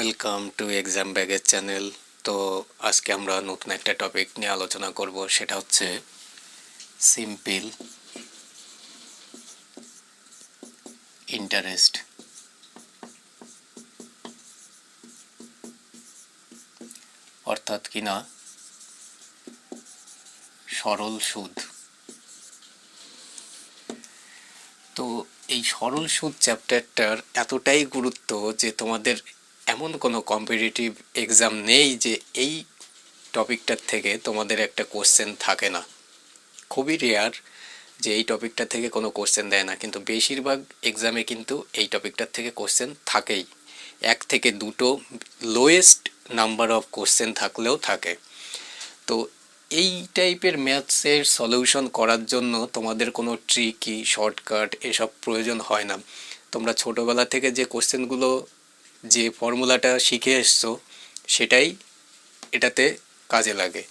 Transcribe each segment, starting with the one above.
Welcome to exam ব্যাগের channel তো আজকে আমরা নতুন একটা টপিক নিয়ে আলোচনা করব, সেটা হচ্ছে সিম্পল ইন্টারেস্ট অর্থাৎ কিনা সরল সুদ। তো এই সরল সুদ চ্যাপ্টারটার এতটাই গুরুত্ব যে তোমাদের এমন কোনো কম্পিটিটিভ এক্সাম নেই যে এই টপিকটার থেকে তোমাদের একটা কোশ্চেন থাকে না। খুবই রেয়ার যে এই টপিকটা থেকে কোনো কোশ্চেন দেয় না, কিন্তু বেশিরভাগ এক্সামে কিন্তু এই টপিকটার থেকে কোশ্চেন থাকেই। এক থেকে দুটো লোয়েস্ট নাম্বার অফ কোশ্চেন থাকলেও থাকে। তো এই টাইপের ম্যাথসের সলিউশন করার জন্য তোমাদের কোনো ট্রিকি শর্টকাট এসব প্রয়োজন হয় না। তোমরা ছোটোবেলা থেকে যে কোশ্চেনগুলো যে ফর্মুলাটা শিখে এসছো, সেটাই এটাতে কাজে লাগে।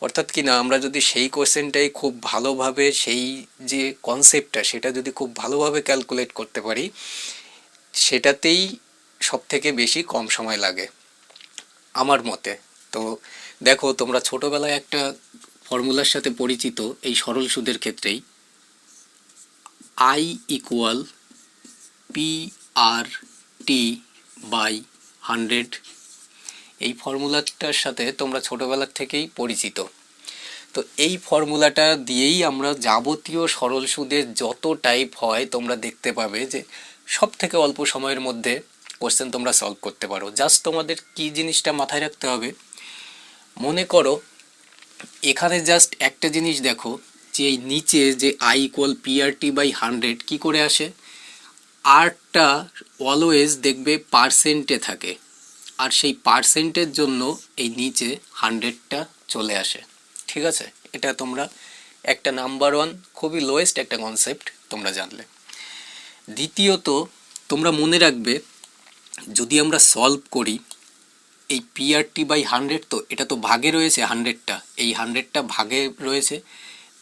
অর্থাৎ কি না, আমরা যদি সেই কোশ্চেনটাই খুব ভালোভাবে, সেই যে কনসেপ্টটা, সেটা যদি খুব ভালোভাবে ক্যালকুলেট করতে পারি, সেটাতেই সব থেকে বেশি কম সময় লাগে, আমার মতে। তো দেখো, তোমরা ছোটোবেলায় একটা ফর্মুলার সাথে পরিচিত এই সরল সুদের ক্ষেত্রেই I equal P R T by hundred এই ফর্মুলাটার সাথে তোমরা ছোটোবেলার থেকেই পরিচিত। তো এই ফর্মুলাটা দিয়েই আমরা যাবতীয় সরল সুদের যত টাইপ হয়, তোমরা দেখতে পাবে যে সব থেকে অল্প সময়ের মধ্যে কোশ্চেন তোমরা সলভ করতে পারো। জাস্ট তোমাদের কি জিনিসটা মাথায় রাখতে হবে? মনে করো, এখানে জাস্ট একটা জিনিস দেখো, যে এই নিচে যে I equal PRT by hundred কী করে আসে? আরটা অলওয়েজ দেখবে পার্সেন্টে থাকে। আর সেই পার্সেন্টের জন্য এই নিচে হান্ড্রেডটা চলে আসে। ঠিক আছে? এটা তোমরা একটা নাম্বার ওয়ান খুবই লোয়েস্ট একটা কনসেপ্ট তোমরা জানলে। দ্বিতীয়ত, তোমরা মনে রাখবে, যদি আমরা সলভ করি, এই পিআরটি বাই হান্ড্রেড তো এটা তো ভাগে রয়েছে হান্ড্রেডটা এই হান্ড্রেডটা ভাগে রয়েছে।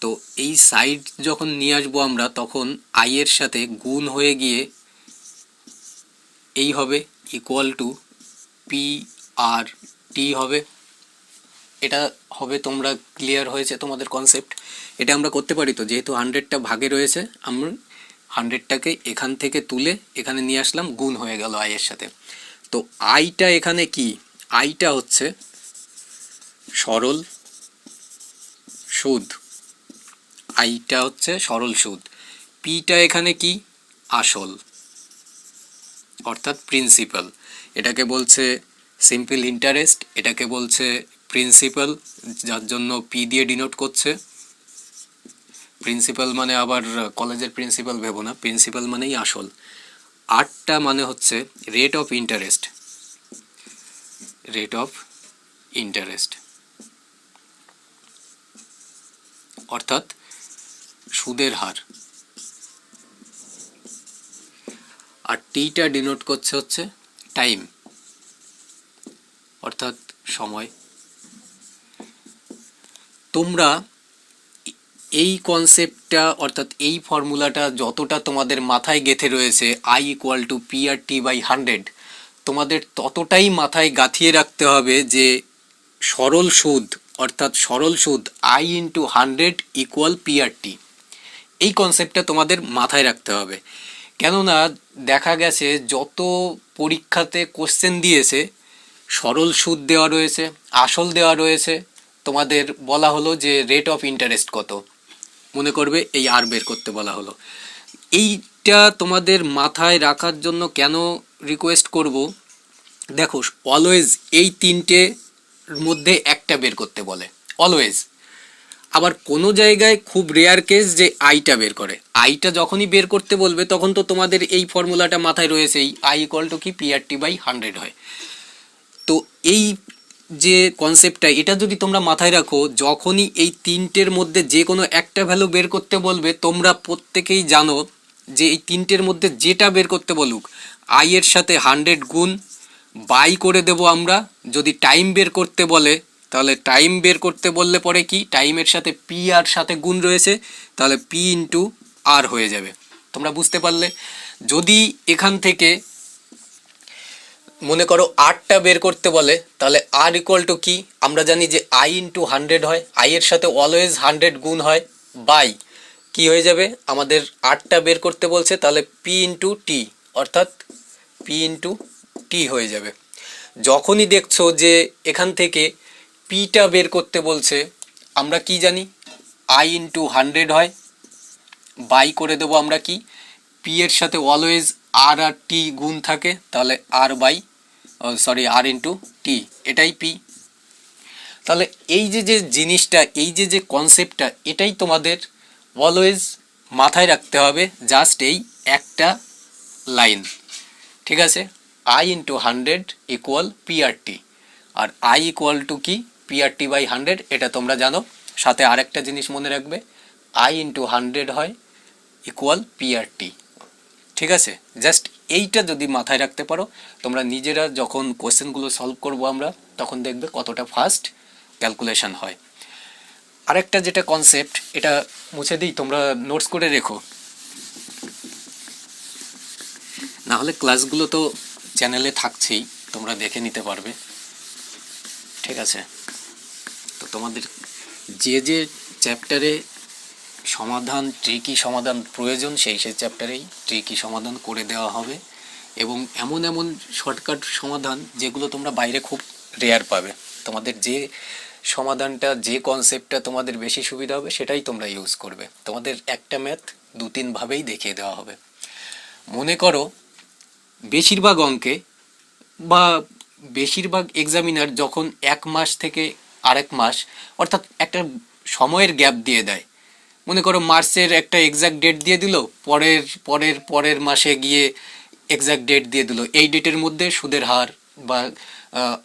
তো এই সাইড যখন নিয়ে আসব আমরা, তখন আইয়ের সাথে গুণ হয়ে গিয়ে এই হবে equal to P R T হবে। এটা হবে তোমরা ক্লিয়ার হয়েছে তোমাদের কনসেপ্ট এটা আমরা করতে পারি তো, যেহেতু হান্ড্রেডটা ভাগে রয়েছে, আমরা হান্ড্রেডটাকে এখান থেকে তুলে এখানে নিয়ে আসলাম, গুণ হয়ে গেল আয়ের সাথে। তো আইটা এখানে কি? আইটা হচ্ছে সরল সুদ। আইটা হচ্ছে সরল সুদ। পিটা এখানে কি? আসল। অর্থাৎ প্রিন্সিপাল এটাকে বলছে সিম্পল ইন্টারেস্ট এটাকে বলছে প্রিন্সিপাল যার জন্য পি দিয়ে ডিনোট করছে। প্রিন্সিপাল মানে আবার কলেজের প্রিন্সিপাল ভেবো না প্রিন্সিপাল মানেই আসল। আটটা মানে হচ্ছে rate of interest rate of interest অর্থাৎ সুদের হার। আর টিটা ডিনোট করছে হচ্ছে টাইম, অর্থাৎ সময়। তোমরা এই কনসেপ্টটা, অর্থাৎ এই ফর্মুলাটা যতটা তোমাদের মাথায় গেথে রয়েছে I equal to P R T by hundred তোমাদের ততটাই মাথায় গাঁথিয়ে রাখতে হবে যে সরল সুদ, অর্থাৎ সরল সুদ I into hundred equal P R T এই কনসেপ্টটা তোমাদের মাথায় রাখতে হবে। কেননা দেখা গেছে যত পরীক্ষাতে কোশ্চেন দিয়েছে, সরল সুদ দেওয়া রয়েছে, আসল দেওয়া রয়েছে, তোমাদের বলা হলো যে রেট অফ ইন্টারেস্ট কত। মনে করবে এই আর বের করতে বলা হলো। এইটা তোমাদের মাথায় রাখার জন্য কেন রিকোয়েস্ট করব? দেখো অলওয়েজ এই তিনটে মধ্যে একটা বের করতে বলে। অলওয়েজ আবার কোনো জায়গায় খুব রেয়ার কেস যে আইটা বের করে। আইটা যখনই বের করতে বলবে, তখন তো তোমাদের এই ফর্মুলাটা মাথায় রয়েছেই আই ইকুয়াল টু কি? পিআরটি বাই হান্ড্রেড হয়। তো এই যে কনসেপ্টটা এটা যদি তোমরা মাথায় রাখো, যখনই এই তিনটের মধ্যে যে কোনো একটা ভ্যালু বের করতে বলবে, তোমরা প্রত্যেকেই জানো যে এই তিনটের মধ্যে যেটা বের করতে বলুক আই এর সাথে হান্ড্রেড গুণ বাই করে দেব আমরা। যদি টাইম বের করতে বলে তাহলে টাইম বের করতে বললে পরে কি? টাইমের সাথে পি আর সাথে গুণ রয়েছে, তাহলে পি ইন্টু আর হয়ে যাবে। তোমরা বুঝতে পারলে? যদি এখান থেকে মনে করো আটটা বের করতে বলে, তাহলে আর ইকুয়াল টু কি? আমরা জানি যে আই ইন্টু হান্ড্রেড হয়। আই এর সাথে অলওয়েজ হান্ড্রেড গুণ হয় বাই কি হয়ে যাবে? আমাদের আটটা বের করতে বলছে, তাহলে পি ইন্টু টি অর্থাৎ পি ইন্টু টি হয়ে যাবে। যখনই দেখছ যে এখান থেকে পিটা বের করতে বলছে, আমরা কি জানি? আই ইন্টু হান্ড্রেড হয়। বাই করে দেবো আমরা কি? পি এর সাথে অলওয়েজ আর আর টি গুণ থাকে, তাহলে আর by sorry R into T এটাই পি তাহলে এই যে যে জিনিসটা, এই যে যে কনসেপ্টটা এটাই তোমাদের অলওয়েজ মাথায় রাখতে হবে জাস্ট এই একটা লাইন ঠিক আছে? I into hundred equal PRT R I equal to কি? পিআরটি বাই হান্ড্রেড এটা তোমরা জানো। সাথে আরেকটা জিনিস মনে রাখবে আই ইন্টু হান্ড্রেড হয় ইকুয়াল পিআরটি ঠিক আছে? জাস্ট এইটা যদি মাথায় রাখতে পারো, তোমরা নিজেরা যখন কোশ্চেনগুলো সলভ করব আমরা, তখন দেখবে কতটা ফাস্ট ক্যালকুলেশন হয়। আরেকটা যেটা কনসেপ্ট এটা মুছে দিই, তোমরা নোটস করে রেখো। না হলে ক্লাসগুলো তো চ্যানেলে থাকছেই, তোমরা দেখে নিতে পারবে। ঠিক আছে? তোমাদের যে যে চ্যাপ্টারে সমাধান ট্রিকি সমাধান প্রয়োজন, সেই সেই চ্যাপ্টারেই ট্রিকি সমাধান করে দেওয়া হবে এবং এমন এমন শর্টকাট সমাধান যেগুলো তোমরা বাইরে খুব রেয়ার পাবে। তোমাদের যে সমাধানটা, যে কনসেপ্টটা তোমাদের বেশি সুবিধা হবে, সেটাই তোমরা ইউজ করবে। তোমাদের একটা ম্যাথ দু তিনভাবেই দেখিয়ে দেওয়া হবে। মনে করো, বেশিরভাগ অঙ্কে বা বেশিরভাগ এক্সামিনার যখন এক মাস থেকে আরেক মাস, অর্থাৎ একটা সময়ের গ্যাপ দিয়ে দেয়। মনে করো মার্চের একটা এক্সাক্ট ডেট দিয়ে দিল, পরের পরের পরের মাসে গিয়ে এক্সাক্ট ডেট দিয়ে দিল। এই ডেটের মধ্যে সুদের হার বা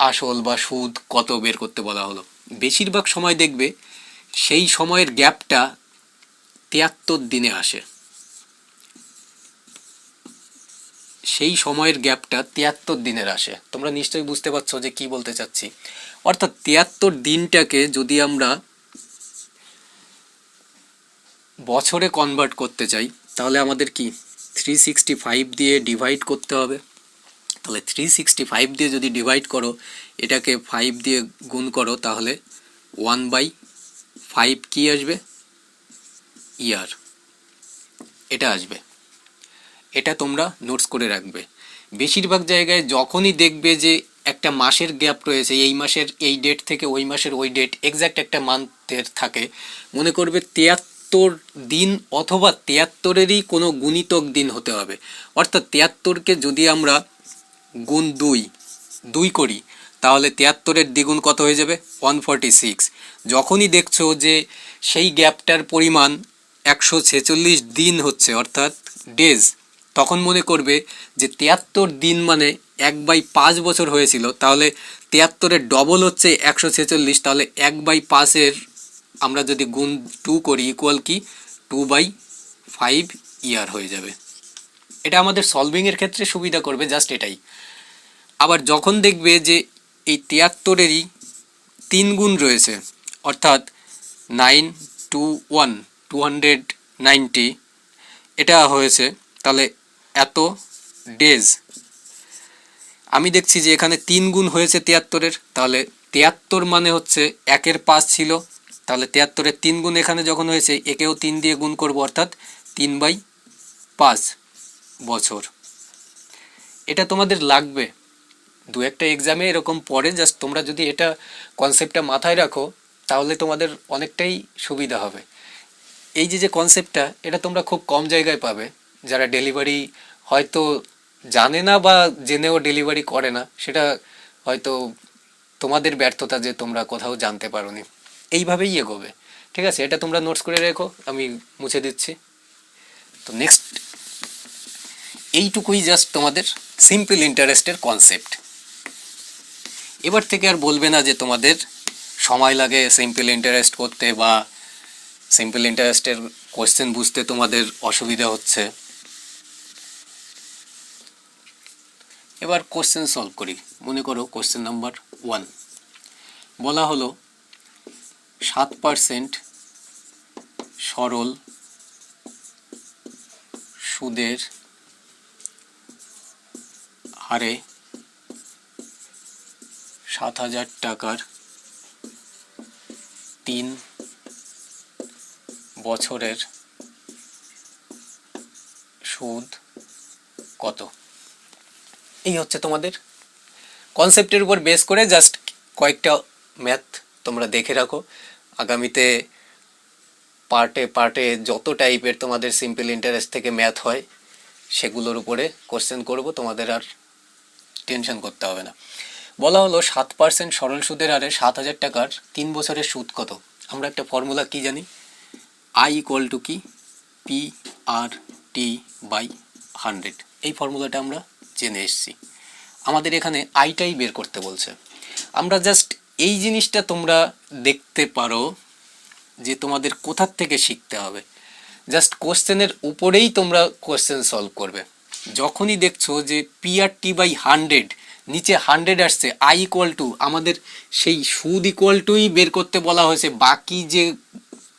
আসল বা সুদ কত বের করতে বলা হলো। বেশিরভাগ সময় দেখবে সেই সময়ের গ্যাপটা তিয়াত্তর দিনে আসে। সেই সময়ের গ্যাপটা তিয়াত্তর দিনের আসে। তোমরা নিশ্চয়ই বুঝতে পারছ যে কি বলতে চাচ্ছি। অর্থাৎ তিয়াত্তর দিনটাকে যদি আমরা বছরে কনভার্ট করতে চাই, তাহলে আমাদের কি? থ্রি সিক্সটি ফাইভ দিয়ে ডিভাইড করতে হবে। তাহলে থ্রি সিক্সটি ফাইভ দিয়ে যদি ডিভাইড করো, এটাকে ফাইভ দিয়ে গুণ করো, তাহলে ওয়ান বাই ফাইভ কী আসবে? ইয়ার এটা আসবে। এটা তোমরা নোটস করে রাখবে। বেশিরভাগ জায়গায় যখনই দেখবে যে একটা মাসের গ্যাপ রয়েছে, এই মাসের, এই ডেট থেকে ওই মাসের ওই ডেট এক্স্যাক্ট একটা মান্থের থাকে। মনে করবে তিয়াত্তর দিন অথবা তিয়াত্তরেরই কোনো গুণিতক দিন হতে হবে। অর্থাৎ তিয়াত্তরকে যদি আমরা গুণ দুই দুই করি, তাহলে তিয়াত্তরের দ্বিগুণ কত হয়ে যাবে? ওয়ান ফর্টি সিক্স যখনই দেখছ যে সেই গ্যাপটার পরিমাণ একশো ছেচল্লিশ দিন হচ্ছে, অর্থাৎ ডেজ তখন মনে করবে যে তিয়াত্তর দিন মানে এক বাই পাঁচ বছর হয়েছিল, তাহলে তিয়াত্তরের ডবল হচ্ছে একশো ছেচল্লিশ, তাহলে এক বাই পাঁচের আমরা যদি গুণ টু করি ইকুয়াল কি? টু বাই ফাইভ ইয়ার হয়ে যাবে। এটা আমাদের সলভিংয়ের ক্ষেত্রে সুবিধা করবে জাস্ট এটাই। আবার যখন দেখবে যে এই তিয়াত্তরেরই তিন গুণ রয়েছে, অর্থাৎ nine two one two hundred ninety এটা হয়েছে, তাহলে এত ডেজ আমি দেখছি যে এখানে তিন গুণ হয়েছে তিয়াত্তরের, তাহলে তিয়াত্তর মানে হচ্ছে একের পাঁচ ছিল। তাহলে তিয়াত্তরের তিন গুণ এখানে যখন হয়েছে, একেও তিন দিয়ে গুণ করব, অর্থাৎ তিন বাই পাঁচ বছর। এটা তোমাদের লাগবে। দু একটা এক্সামে এরকম পড়ে জাস্ট তোমরা যদি এটা কনসেপ্টটা মাথায় রাখো, তাহলে তোমাদের অনেকটাই সুবিধা হবে। এই যে যে কনসেপ্টটা এটা তোমরা খুব কম জায়গায় পাবে। যারা ডেলিভারি হয়তো জানে না বা জেনেও ডেলিভারি করে না, সেটা হয়তো তোমাদের ব্যর্থতা যে তোমরা কোথাও জানতে পারোনি। এইভাবেই এগোবে। ঠিক আছে? এটা তোমরা নোটস করে রেখো, আমি মুছে দিচ্ছি। তো নেক্সট এইটুকুই জাস্ট তোমাদের সিম্পল ইন্টারেস্টের কনসেপ্ট এবার থেকে আর বলবে না যে তোমাদের সময় লাগে সিম্পল ইন্টারেস্ট করতে বা সিম্পল ইন্টারেস্টের কোশ্চেন বুঝতে তোমাদের অসুবিধা হচ্ছে। এবার কোশ্চেন সলভ করি। মনে করো কোশ্চেন নাম্বার ওয়ান বলা হলো, সাত পার্সেন্ট সরল সুদের হারে সাত হাজার টাকার তিন বছরের সুদ কত? এই হচ্ছে তোমাদের। কনসেপ্টের উপর বেস করে জাস্ট কয়েকটা ম্যাথ তোমরা দেখে রাখো। আগামীতে পার্টে পার্টে যত টাইপের তোমাদের সিম্পল ইন্টারেস্ট থেকে ম্যাথ হয়, সেগুলোর উপরে কোশ্চেন করব। তোমাদের আর টেনশন করতে হবে না। বলা হলো সাত পার্সেন্ট সরল সুদের হারে সাত হাজার টাকার তিন বছরের সুদ কত? আমরা একটা ফর্মুলা কি জানি? আই ইকুয়াল টু কি? P R T by hundred এই ফর্মুলাটা আমরা জেনে এসেছি। আমাদের এখানে আইটাই বের করতে বলছে। আমরা জাস্ট এই জিনিসটা তোমরা দেখতে পারো যে তোমাদের কোথার থেকে শিখতে হবে। জাস্ট কোশ্চেনের উপরেই তোমরা কোশ্চেন সলভ করবে। যখনই দেখছ যে P R T by hundred নিচে হান্ড্রেড আসছে আই ইকুয়াল টু আমাদের সেই সুদ ইকুয়াল টুই বের করতে বলা হয়েছে। বাকি যে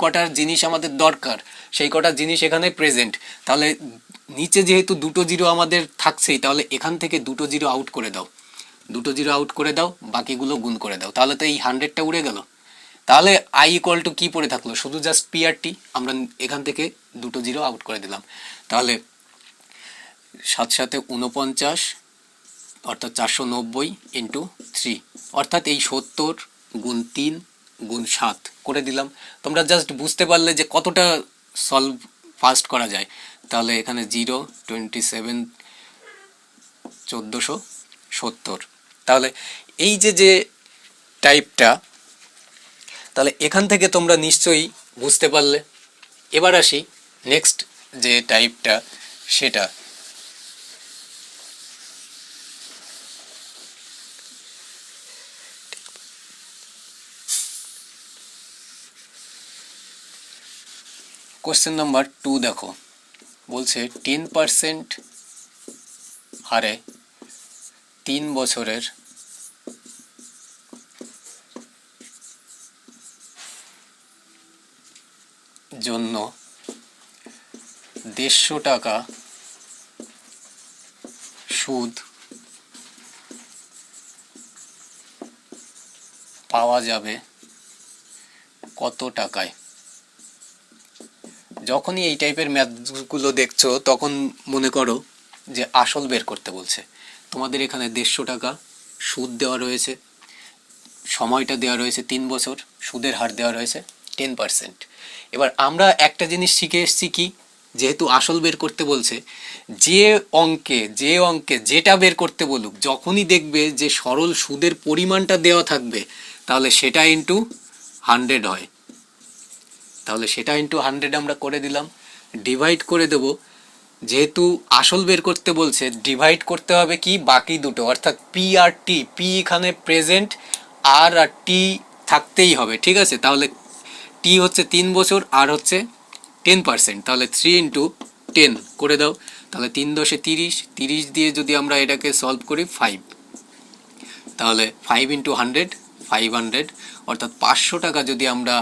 কটার জিনিস আমাদের দরকার, সেই কটা জিনিস এখানে প্রেজেন্ট তাহলে নিচে যেহেতু দুটো জিরো আমাদের থাকছেই, তাহলে এখান থেকে দুটো জিরো আউট করে দাও। দুটো জিরো আউট করে দাও, বাকিগুলো গুণ করে দাও। তাহলে তো এই হান্ড্রেডটা উড়ে গেল। তাহলে আই ইকুয়াল টু কী পড়ে থাকল? শুধু জাস্ট পিআরটি আমরা এখান থেকে দুটো জিরো আউট করে দিলাম। তাহলে সাত সাথে উনপঞ্চাশ অর্থাৎ চারশো নব্বই ইন্টু থ্রি অর্থাৎ এই সত্তর গুণ তিন গুণ সাত করে দিলাম। তোমরা জাস্ট বুঝতে পারলে যে কতটা সলভ ফাস্ট করা যায়। তাহলে এখানে জিরো টোয়েন্টি সেভেন চোদ্দোশো সত্তর। তাহলে এই যে যে টাইপটা তাহলে এখান থেকে তোমরা নিশ্চয়ই বুঝতে পারলে। এবার আসি নেক্সট যে টাইপটা সেটা। কোশ্চেন নাম্বার টু দেখো। বলছে টেন পার্সেন্ট হারে তিন বছরের জন্য দেড়শো টাকা সুদ পাওয়া যাবে কত টাকায়? যখনই এই টাইপের ম্যাথগুলো দেখছ, তখন মনে করো যে আসল বের করতে বলছে। তোমাদের এখানে দেড়শো টাকা সুদ দেওয়া রয়েছে, সময়টা দেওয়া রয়েছে তিন বছর, সুদের হার দেওয়া রয়েছে টেন পার্সেন্ট এবার আমরা একটা জিনিস শিখে এসেছি কি, যেহেতু আসল বের করতে বলছে, যে অঙ্কে যে অঙ্কে যেটা বের করতে বলুক, যখনই দেখবে যে সরল সুদের পরিমাণটা দেওয়া থাকবে, তাহলে সেটা ইন্টু হান্ড্রেড হয়। তাহলে সেটা ইন্টু হান্ড্রেড আমরা করে দিলাম। ডিভাইড করে দেব। যেহেতু আসল বের করতে বলছে ডিভাইড করতে হবে কি? বাকি দুটো। অর্থাৎ পি আর টি পি এখানে প্রেজেন্ট আর আর টি থাকতেই হবে। ঠিক আছে? তাহলে টি হচ্ছে তিন বছর আর হচ্ছে টেন পার্সেন্ট তাহলে থ্রি ইন্টু টেন করে দাও। তাহলে তিন দশে তিরিশ। তিরিশ দিয়ে যদি আমরা এটাকে সলভ করি ফাইভ তাহলে five into hundred five hundred অর্থাৎ পাঁচশো টাকা যদি আমরা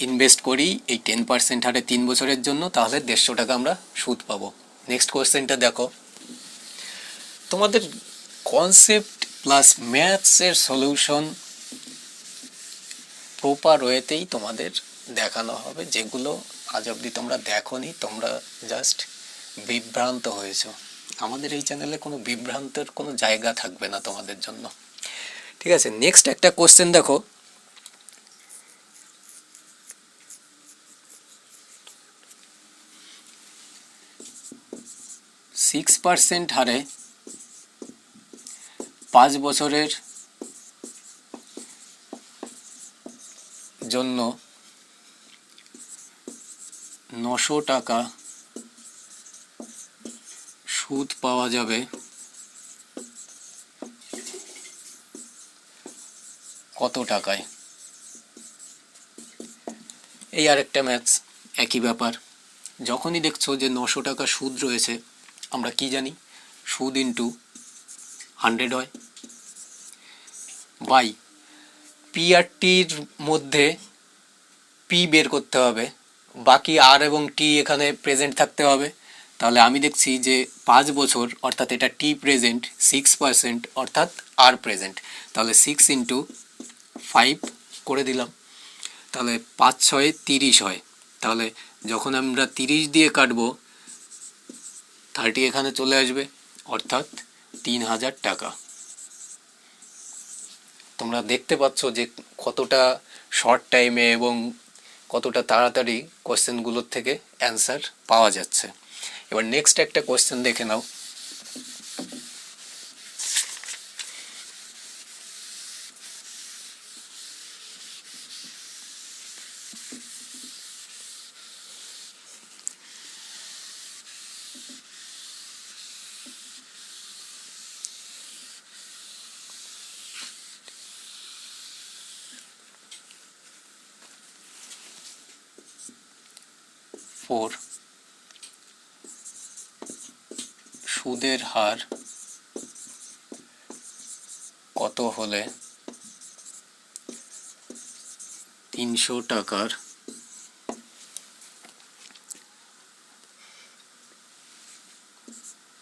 ইনভেস্ট করি এই টেন পার্সেন্ট হারে তিন বছরের জন্য, তাহলে দেড়শো টাকা আমরা সুদ পাবো। নেক্সট কোয়েশ্চেনটা দেখো। তোমাদের কনসেপ্ট প্লাস ম্যাথসের সলিউশন প্রপার ওয়েতেই তোমাদের দেখানো হবে, যেগুলো আজ অবধি তোমরা দেখোনি, তোমরা জাস্ট বিভ্রান্ত হয়েছো। আমাদের এই চ্যানেলে কোনো বিভ্রান্তের কোনো জায়গা থাকবে না তোমাদের জন্য। ঠিক আছে নেক্সট একটা কোশ্চেন দেখো। সিক্স পার্সেন্ট হারে পাঁচ বছরের জন্য নশো টাকা সুদ পাওয়া যাবে। কত টাকায়? এই আরেকটা ম্যাথস, একই ব্যাপার। যখনই দেখছ যে নশো টাকা সুদ রয়েছে আমরা কি জানি? সুদ ইন্টু হান্ড্রেড হয়। বাই পি আর মধ্যে পি বের করতে হবে। বাকি আর এবং টি এখানে প্রেজেন্ট থাকতে হবে। তাহলে আমি দেখছি যে পাঁচ বছর, অর্থাৎ এটা টি প্রেজেন্ট সিক্স পার্সেন্ট অর্থাৎ আর প্রেজেন্ট তাহলে সিক্স ইন্টু ফাইভ করে দিলাম। তাহলে পাঁচ ছয়ে তিরিশ হয়। তাহলে যখন আমরা তিরিশ দিয়ে কাটবো থার্টি এখানে চলে আসবে, অর্থাৎ তিন হাজার টাকা। তোমরা দেখতে পাচ্ছ যে কতটা শর্ট টাইমে এবং কতটা তাড়াতাড়ি কোশ্চেনগুলোর থেকে অ্যান্সার পাওয়া যাচ্ছে। এবার নেক্সট একটা কোশ্চেন দেখে নাও। ফোর সুদের হার কত হলে তিনশো টাকার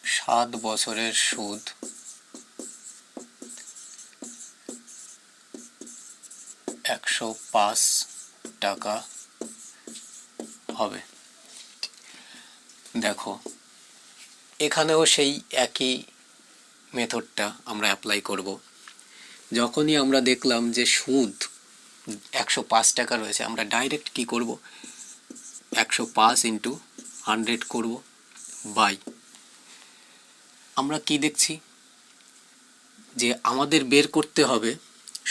সাত বছরের সুদ একশো পাঁচ টাকা হবে? দেখো। এখানেও সেই একই মেথডটা আমরা অ্যাপ্লাই করব। যখনই আমরা দেখলাম যে সুদ একশো পাঁচ টাকা রয়েছে, আমরা ডাইরেক্ট কি করব? একশো পাঁচ ইন্টু হান্ড্রেড করব বাই আমরা কি দেখছি? যে আমাদের বের করতে হবে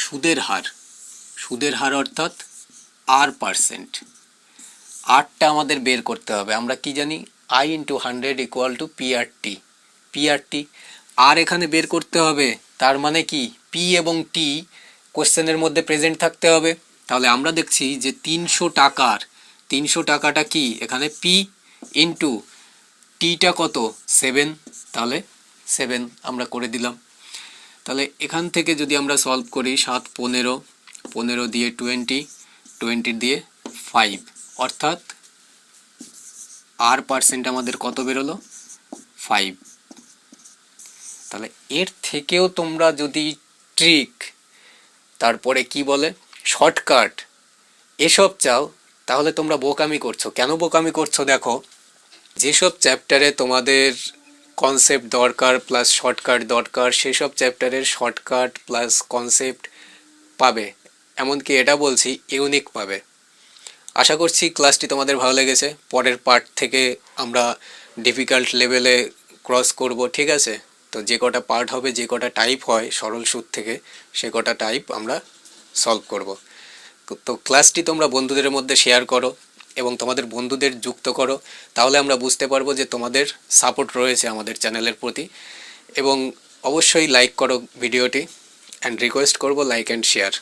সুদের হার। সুদের হার অর্থাৎ আর পার্সেন্ট আটটা আমাদের বের করতে হবে। আমরা কি জানি? I into hundred equal to PRT PRT R এখানে বের করতে হবে, তার মানে কি? পি এবং টি কোশ্চেনের মধ্যে প্রেজেন্ট থাকতে হবে। তাহলে আমরা দেখছি যে তিনশো টাকার, তিনশো টাকাটা কি? এখানে পি ইন্টু টিটা কত? সেভেন তাহলে সেভেন আমরা করে দিলাম। তাহলে এখান থেকে যদি আমরা সলভ করি সাত পনেরো পনেরো দিয়ে টোয়েন্টি টোয়েন্টি দিয়ে ফাইভ অর্থাৎ আর পার্সেন্ট আমাদের কত বেরোলো? ফাইভ তাহলে এর থেকেও তোমরা যদি ট্রিক তারপরে কি বলে? শর্টকাট এসব চাও, তাহলে তোমরা বোকামি করছ। কেন বোকামি করছ দেখো? যেসব চ্যাপ্টারে তোমাদের কনসেপ্ট দরকার প্লাস শর্টকাট দরকার, সেসব চ্যাপ্টারের শর্টকাট প্লাস কনসেপ্ট পাবে। এমনকি এটা বলছি ইউনিক পাবে। আশা করছি ক্লাসটি তোমাদের ভালো লেগেছে। পরের পার্ট থেকে আমরা ডিফিকাল্ট লেভেলে ক্রস করব, ঠিক আছে? তো যে কটা পার্ট হবে, যে কটা টাইপ হয় সরল সুদ থেকে, সে কটা টাইপ আমরা সলভ করব। তো ক্লাসটি তোমরা বন্ধুদের মধ্যে শেয়ার করো এবং তোমাদের বন্ধুদের যুক্ত করো। তাহলে আমরা বুঝতে পারব যে তোমাদের সাপোর্ট রয়েছে আমাদের চ্যানেলের প্রতি। এবং অবশ্যই লাইক করো ভিডিওটি অ্যান্ড রিকোয়েস্ট করব লাইক অ্যান্ড শেয়ার